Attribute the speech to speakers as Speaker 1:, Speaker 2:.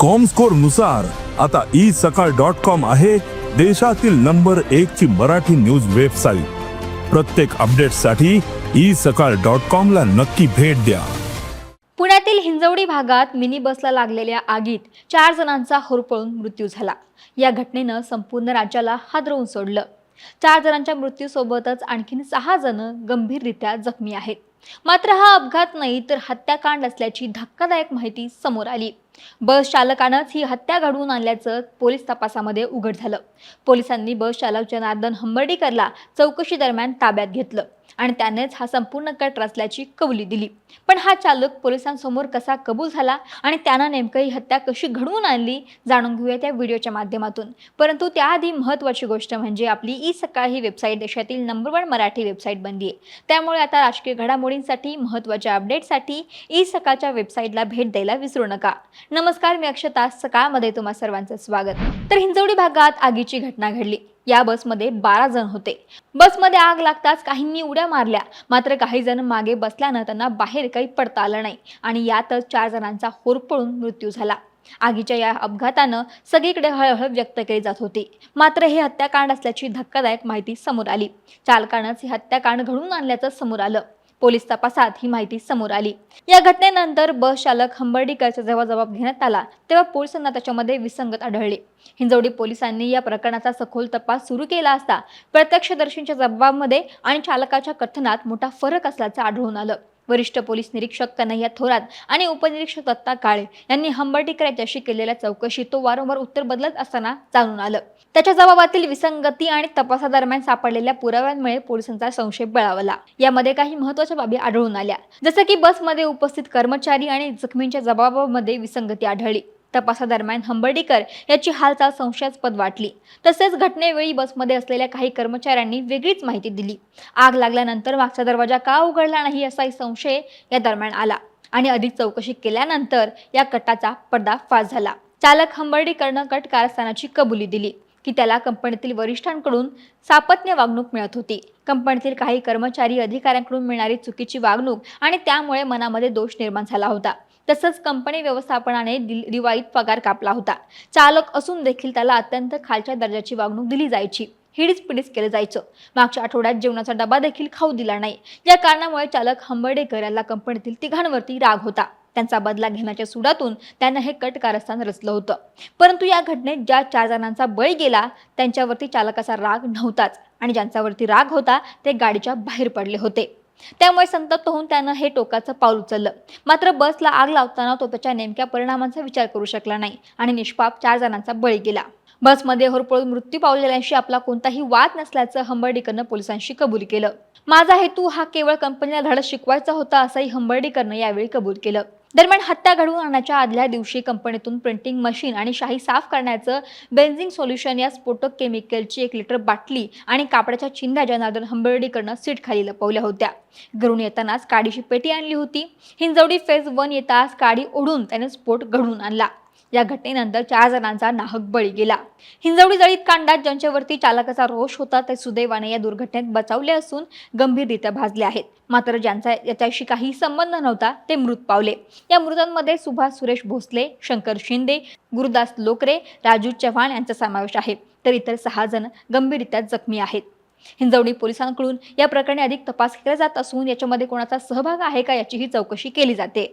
Speaker 1: कॉमस्कोरनुसार आता ई सकाळ dot com आहे देशातील नंबर एक ची मराठी न्यूज वेबसाईट प्रत्येक अपडेटसाठी ई सकाळ डॉट कॉम ला नक्की भेट द्या.
Speaker 2: पुण्यातील हिंजवडी भागात मिनी बसला लागलेल्या आगीत चार जणांचा होरपळून मृत्यू झाला. या घटनेनं संपूर्ण राज्याला हादरवून सोडलं. चार जणांच्या मृत्यूसोबतच आणखीन सहा जण गंभीररित्या जखमी आहेत. मात्र हा अपघात नाही तर हत्याकांड असल्याची धक्कादायक माहिती समोर आली. बस चालकानंच ही हत्या घडवून आणल्याचं पोलीस तपासामध्ये उघड झालं. पोलिसांनी बस चालक जनार्दन हंबर्डीकरला चौकशी दरम्यान ताब्यात घेतलं आणि त्यानेच हा संपूर्ण कट रचल्याची कबुली दिली. पण हा चालक पोलिसांसमोर कसा कबूल झाला आणि त्यानं नेमकं ही हत्या कशी घडवून आणली जाणून घेऊया त्या व्हिडिओच्या माध्यमातून. परंतु त्याआधी महत्त्वाची गोष्ट म्हणजे आपली ई सकाळ ही वेबसाईट देशातील नंबर वन मराठी वेबसाईट बनली आहे. त्यामुळे आता राजकीय घडामोडी घडामोडींसाठी महत्त्वाच्या अपडेटसाठी ई सकाळच्या वेबसाईटला भेट द्यायला विसरू नका. नमस्कार मी अक्षता. सकाळमध्ये तुम्हा सर्वांचं स्वागत. तर हिंजवडी भागात आगीची घटना घडली. या बसमध्ये बारा जण होते. बसमध्ये आग लागताच काहींनी उड्या मारल्या. मात्र काही जण मागे बसल्यानं त्यांना बाहेर काही पडता आलं नाही आणि यातच चार जणांचा होरपळून मृत्यू झाला. आगीच्या या अपघातानं सगळीकडे हळहळ व्यक्त केली जात होती. मात्र हे हत्याकांड असल्याची धक्कादायक माहिती समोर आली. चालकानंच हे हत्याकांड घडवून आणल्याचं समोर आलं. पोलीस तपासात ही माहिती समोर आली. या घटनेनंतर बस चालक हंबर्डीकरचा जेव्हा जबाब घेण्यात आला तेव्हा पोलिसांना त्याच्यामध्ये विसंगत आढळली. हिंजवडी पोलिसांनी या प्रकरणाचा सखोल तपास सुरू केला असता प्रत्यक्षदर्शींच्या जबाबामध्ये आणि चालकाच्या कथनात मोठा फरक असल्याचं आढळून आलं. वरिष्ठ पोलीस निरीक्षक कन्हैया थोरात आणि उपनिरीक्षक दत्ता काळे यांनी हंबर्डीकर याच्याशी केलेल्या चौकशीत तो वारंवार उत्तर बदलत असताना जाणून आलं. त्याच्या जबाबातील विसंगती आणि तपासादरम्यान सापडलेल्या पुराव्यांमुळे पोलिसांचा संशय बळावला. यामध्ये काही महत्त्वाच्या बाबी आढळून आल्या. जसं की बसमध्ये उपस्थित कर्मचारी आणि जखमींच्या जबाबामध्ये विसंगती आढळली. तपासादरम्यान हंबर्डीकर याची हालचाल संशयास्पद वाटली. तसेच घटनेवेळी बसमध्ये असलेल्या काही कर्मचाऱ्यांनी वेगळीच माहिती दिली. आग लागल्यानंतर मागचा दरवाजा का उघडला नाही असाही संशय या दरम्यान आला आणि अधिक चौकशी केल्यानंतर या कटाचा पर्दाफाश झाला. चालक हंबर्डीकरनं कट कारस्थानाची कबुली दिली की त्याला कंपनीतील वरिष्ठांकडून सापत्न्य वागणूक मिळत होती. कंपनीतील काही कर्मचारी अधिकाऱ्यांकडून मिळणारी चुकीची वागणूक आणि त्यामुळे मनामध्ये दोष निर्माण झाला होता. तसंच कंपनी व्यवस्थापनाने दिल- दिवाळीत पगार कापला होता. चालक असून देखील त्याला अत्यंत खालच्या दर्जाची वागणूक दिली जायची. हिडीस पिडीस केलं जायचं. मागच्या आठवड्यात जेवणाचा डबा देखील खाऊ दिला नाही. या कारणामुळे चालक हंबर्डेकर याला कंपनीतील तिघांवरती राग होता. त्यांचा बदला घेण्याच्या सुडातून त्यानं हे कट कारस्थान रचलं होतं. परंतु या घटनेत ज्या चार जणांचा बळी गेला त्यांच्यावरती चालकाचा राग नव्हताच. आणि ज्यांच्यावरती राग होता ते गाडीच्या बाहेर पडले होते. त्यामुळे संतप्त होऊन त्यानं हे टोकाचं पाऊल उचललं. मात्र बसला आग लावताना तो त्याच्या नेमक्या परिणामांचा विचार करू शकला नाही आणि निष्पाप चार जणांचा बळी गेला. बसमध्ये होरपळून मृत्यू पावलेल्यांशी आपला कोणताही वाद नसल्याचं हंबर्डीकरनं पोलिसांशी कबूल केलं. माझा हेतू हा केवळ कंपनीला धडा शिकवायचा होता असंही हंबर्डीकरनं यावेळी कबूल केलं. दरम्यान हत्या घडवून आणण्याच्या आदल्या दिवशी कंपनीतून प्रिंटिंग मशीन आणि शाही साफ करण्याचं बेन्झिंग सोल्युशन या स्फोटक केमिकलची एक लिटर बाटली आणि कापडाच्या चिंध्या जनार्दन हंबर्डीकडनं सीट खाली लपवल्या होत्या. घरून येतानाच काडीची पेटी आणली होती. हिंजवडी फेज वन येताच काडी ओढून त्याने स्फोट घडवून आणला. या घटनेनंतर चार जणांचा नाहक बळी गेला. हिंजवडी जळीत कांडात ज्यांच्यावरती चालकाचा रोष होता ते सुदैवाने या दुर्घटनेत बचावले असून गंभीररित्या भाजले आहेत. मात्र ज्यांचा याच्याशी काही संबंध नव्हता ते मृत पावले. या मृतांमध्ये सुभाष सुरेश भोसले शंकर शिंदे गुरुदास लोकरे राजू चव्हाण यांचा समावेश आहे तर इतर सहा जण गंभीररित्या जखमी आहेत. हिंजवडी पोलिसांकडून या प्रकरणी अधिक तपास केला जात असून याच्यामध्ये कोणाचा सहभाग आहे का याचीही चौकशी केली जाते.